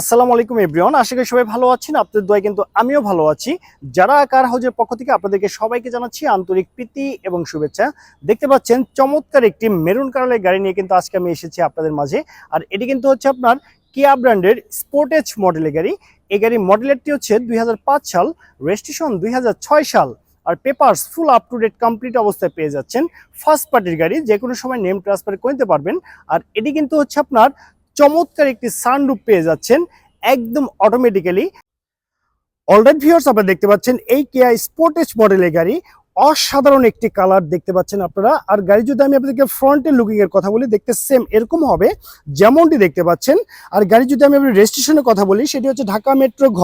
আসসালামু আলাইকুম এভরিওয়ান, আশা করি সবাই ভালো আছেন, আপনাদের দোয়া কিন্তু আমিও ভালো আছি। যারা কার হাউজের পক্ষ থেকে আপনাদেরকে সবাইকে জানাচ্ছি আন্তরিক প্রীতি এবং শুভেচ্ছা। দেখতে পাচ্ছেন, চমৎকার একটি মেরুন কালারের গাড়ি নিয়ে কিন্তু আজকে আমি এসেছি আপনাদের মাঝে। আর এটি কিন্তু হচ্ছে আপনার কিয়া ব্র্যান্ডের স্পোর্টেজ মডেলের গাড়ি। এই গাড়ির মডেলেরটি হচ্ছে দুই হাজার পাঁচ সাল রেজিস্ট্রেশন দুই হাজার ছয় সাল। আর papers full up to date complete অবস্থায় পেয়ে যাচ্ছেন। ফার্স্ট পার্টির গাড়ি যে কোনো সময় নেম ট্রান্সফার করে নিতে পারবেন। আর এটি কিন্তু হচ্ছে আপনার চমৎকার একটি সানরুপ পেয়ে যাচ্ছেন একদম অটোমেটিক্যালি অলরেড ভিউয়ার্স আপনারা দেখতে পাচ্ছেন এই কেয়া স্পোর্টেজ মডেলের গাড়ি। অসাধারণ একটি কালার দেখতে পাচ্ছেন আপনারা। আর গাড়ি যদি আমি আপনাদেরকে ফ্রন্টের লুকিং এর কথা বলি, দেখতে সেম এরকম হবে, যেমনটি দেখতে পাচ্ছেন। আর গাড়ি যদি আমি আপনার রেজিস্ট্রেশনের কথা বলি, সেটি হচ্ছে ঢাকা মেট্রো ঘ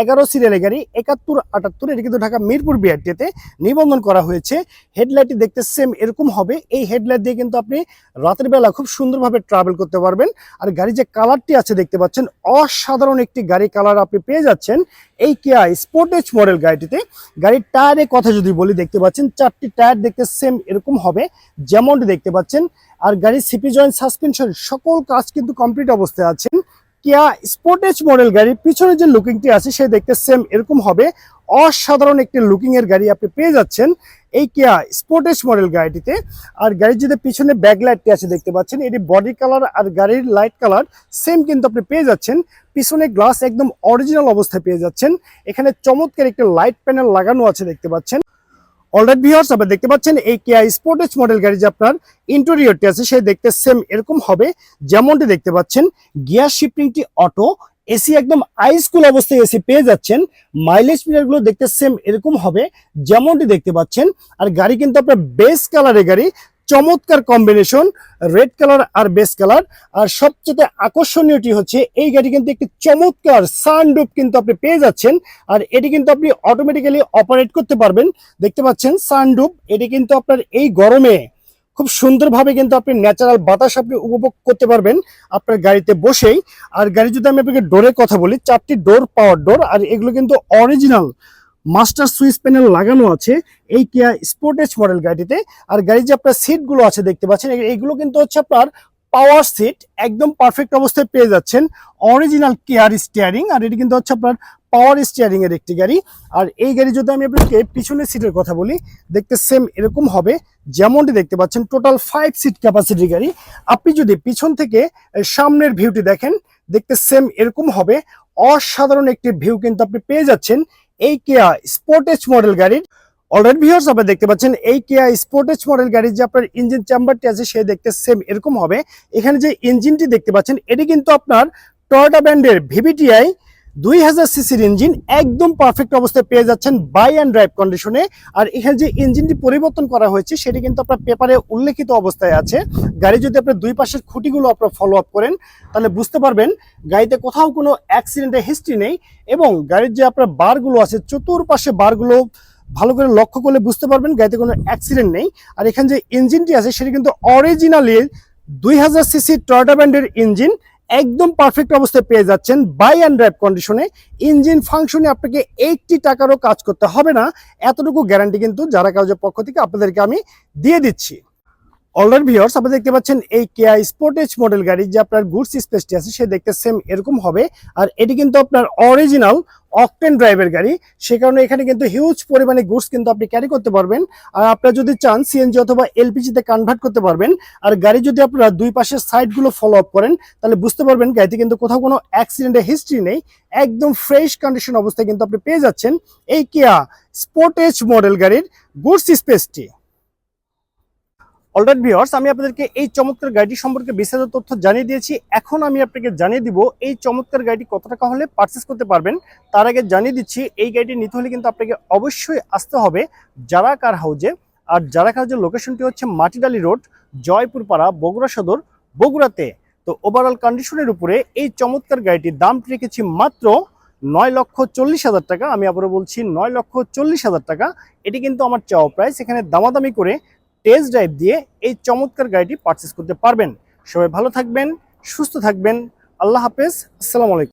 এগারো সিরিয়ালের গাড়ি একাত্তর, আটাত্তর, এটি কিন্তু ঢাকা মিরপুর বিআরটিতে নিবন্ধন করা হয়েছে। হেডলাইটটি দেখতে সেম এরকম হবে। এই হেডলাইট দিয়ে কিন্তু আপনি রাতের বেলা খুব সুন্দরভাবে ট্রাভেল করতে পারবেন। আর গাড়ি যে কালারটি আছে দেখতে পাচ্ছেন, অসাধারণ একটি গাড়ি কালার আপনি পেয়ে যাচ্ছেন এই কেয়া স্পোর্টেজ মডেল গাড়িটিতে। গাড়ির টায়ারের কথা যদি বলি, দেখতে পাচ্ছেন চারটি টায়ার দেখতে সেম এরকম হবে, যেমনটি দেখতে পাচ্ছেন। আর গাড়ির সিপি জয়েন্ট সাসপেনশন সকল কাজ কিন্তু কমপ্লিট অবস্থায় আছেন। কিয়া স্পোর্টেজ মডেল গাড়ির পিছনে যে লুকিংটি আছে, সে দেখতে সেম এরকম হবে। অসাধারণ একটি লুকিং এর গাড়ি আপনি পেয়ে যাচ্ছেন এই কিয়া স্পোর্টেজ মডেল গাড়িটিতে। আর গাড়ির যদি পিছনে ব্যাকলাইটটি আছে, দেখতে পাচ্ছেন, এটি বডি কালার আর গাড়ির লাইট কালার সেম কিন্তু আপনি পেয়ে যাচ্ছেন। পিছনে গ্লাস একদম অরিজিনাল অবস্থায় পেয়ে যাচ্ছেন। এখানে চমৎকার একটি লাইট প্যানেল লাগানো আছে, দেখতে পাচ্ছেন। অলরেড ভিউয়ার্স আপনারা দেখতে পাচ্ছেন, এই কেয়া স্পোর্টেজ মডেল গাড়ি যে আপনার ইন্টেরিয়রটি আছে, সে দেখতে সেম এরকম হবে। যেমনটি দেখতে পাচ্ছেন গিয়ার শিফটিংটি অটো এসি একদম আইসকুল অবস্থায় এসি পেয়ে যাচ্ছেন। মাইলেজ মিটারগুলো দেখতে সেম এরকম হবে, যেমনটি দেখতে পাচ্ছেন। আর গাড়ি কিন্তু আপনার বেস কালারের গাড়ি চমৎকার কম্বিনেশন রেড কালার আর বেস কালার আর সবচেয়ে আকর্ষণীয়টি হচ্ছে, এই গাড়ি কিন্তু একটি চমৎকার সানডুপ কিন্তু আপনি পেয়ে যাচ্ছেন। আর এটি কিন্তু আপনি অটোমেটিক্যালি অপারেট করতে পারবেন। দেখতে পাচ্ছেন সানডুপ এটি কিন্তু আপনার এই গরমে খুব সুন্দরভাবে কিন্তু আপনি ন্যাচারাল বাতাস আপনি উপভোগ করতে পারবেন আপনার গাড়িতে বসেই। আর গাড়ি যদি আমি আপনাকে ডোরের কথা বলি, চারটি ডোর পাওয়ার ডোর আর এগুলো কিন্তু অরিজিনাল মাস্টার সুইচ প্যানেল লাগানো আছে এই কিয়া স্পোর্টেজ মডেল গাড়িতে আর গাড়ির যে আপনার সিটগুলো আছে দেখতে পাচ্ছেন এইগুলো কিন্তু হচ্ছে আপনার পাওয়ার সিট একদম পারফেক্ট অবস্থায় পেয়ে যাচ্ছেন। অরিজিনাল কেয়ার স্টিয়ারিং আর এটি কিন্তু হচ্ছে আপনার পাওয়ার স্টিয়ারিং এর একটি গাড়ি। আর এই গাড়ি যদি আমি আপনাকে পিছনের সিটের কথা বলি, দেখতে সেম এরকম হবে, যেমনটি দেখতে পাচ্ছেন টোটাল ফাইভ সিট ক্যাপাসিটি গাড়ি। আপনি যদি পিছন থেকে সামনের ভিউটি দেখেন, দেখতে সেম এরকম হবে। অসাধারণ একটি ভিউ কিন্তু আপনি পেয়ে যাচ্ছেন। এই কেয়া স্পোর্টেজ মডেল গাড়ির অলরেডি ভিউয়ার্স আপনারা দেখতে পাচ্ছেন, এই কেয়া স্পোর্টেজ মডেল গাড়ির যে আপনার ইঞ্জিন চেম্বারটি আছে সে দেখতে সেম এরকম হবে। এখানে যে ইঞ্জিনটি দেখতে পাচ্ছেন, এটি কিন্তু আপনার টয়টা ব্র্যান্ডের ভিভিটিআই দুই হাজার সিসির ইঞ্জিন একদম পারফেক্ট অবস্থায় পেয়ে যাচ্ছেন বাই অ্যান্ড ড্রাইভ কন্ডিশনে আর এখানে যে ইঞ্জিনটি পরিবর্তন করা হয়েছে, সেটি কিন্তু আপনার পেপারে উল্লেখিত অবস্থায় আছে। গাড়ি যদি আপনার দুই পাশের খুঁটিগুলো আপনার ফলো আপ করেন, তাহলে বুঝতে পারবেন গাড়িতে কোথাও কোনো অ্যাক্সিডেন্টের হিস্ট্রি নেই এবং গাড়ির যে আপনার বারগুলো আছে, চতুর্পাশে বারগুলো ভালো করে লক্ষ্য করলে বুঝতে পারবেন গাড়িতে কোনো অ্যাক্সিডেন্ট নেই। আর এখানে যে ইঞ্জিনটি আছে, সেটি কিন্তু অরিজিনালি দুই হাজার সিসি টয়োটা ব্র্যান্ডের ইঞ্জিন। একদম পারফেক্ট অবস্থায় পেয়ে যাচ্ছেন বাই অ্যান্ড ড্রাইভ কন্ডিশনে ইঞ্জিন ফাংশনে আপনাকে এইটটি টাকারও কাজ করতে হবে না। এতটুকু গ্যারান্টি কিন্তু যারা কাজের পক্ষ থেকে আপনাদেরকে আমি দিয়ে দিচ্ছি। অলরেডি ভিউয়ার্স আপনি দেখতে পাচ্ছেন এই কেয়া স্পোর্টেজ মডেল গাড়ি, যে আপনার গুডস স্পেসটি আছে, সে দেখতে সেম এরকম হবে। আর এটি কিন্তু আপনার অরিজিনাল অকটেন ড্রাইভের গাড়ি। সে কারণে এখানে কিন্তু হিউজ পরিমাণে গুডস কিন্তু আপনি ক্যারি করতে পারবেন। আর আপনারা যদি চান সিএনজি অথবা এলপিজিতে কনভার্ট করতে পারবেন। আর গাড়ি যদি আপনারা দুই পাশের সাইডগুলো ফলো আপ করেন, তাহলে বুঝতে পারবেন গাড়িতে কিন্তু কোথাও কোনো অ্যাক্সিডেন্টের হিস্ট্রি নেই। একদম ফ্রেশ কন্ডিশন অবস্থায় কিন্তু আপনি পেয়ে যাচ্ছেন এই কেয়া স্পোর্টেজ মডেল গাড়ির গুডস স্পেসটি অলরেড ভিওর্স আমি আপনাদেরকে এই চমৎকার গাড়িটি সম্পর্কে বিস্তারিত তথ্য জানিয়ে দিয়েছি। এখন আমি আপনাকে জানিয়ে দিব এই চমৎকার গাড়িটি কত টাকা হলে পারচেস করতে পারবেন। তার আগে জানিয়ে দিচ্ছি, এই গাড়িটি নিতে হলে কিন্তু আপনাকে অবশ্যই আসতে হবে যারা কার হাউজে আর যারা কার হাউজের লোকেশনটি হচ্ছে মাটিডালি রোড জয়পুর পাড়া বগুড়া সদর, বগুড়াতে। তো ওভারঅল কন্ডিশনের উপরে এই চমৎকার গাড়িটির দামটি রেখেছি মাত্র নয় লক্ষ চল্লিশ হাজার টাকা। আমি আবারও বলছি, নয় লক্ষ চল্লিশ হাজার টাকা। এটি কিন্তু আমার চাওয়া প্রাইস এখানে দামাদামি করে টেস্ট ড্রাইভ দিয়ে এই চমৎকার গাড়িটি পারচেস করতে পারবেন। সবাই ভালো থাকবেন, সুস্থ থাকবেন। আল্লাহ হাফেজ, আসসালামু আলাইকুম।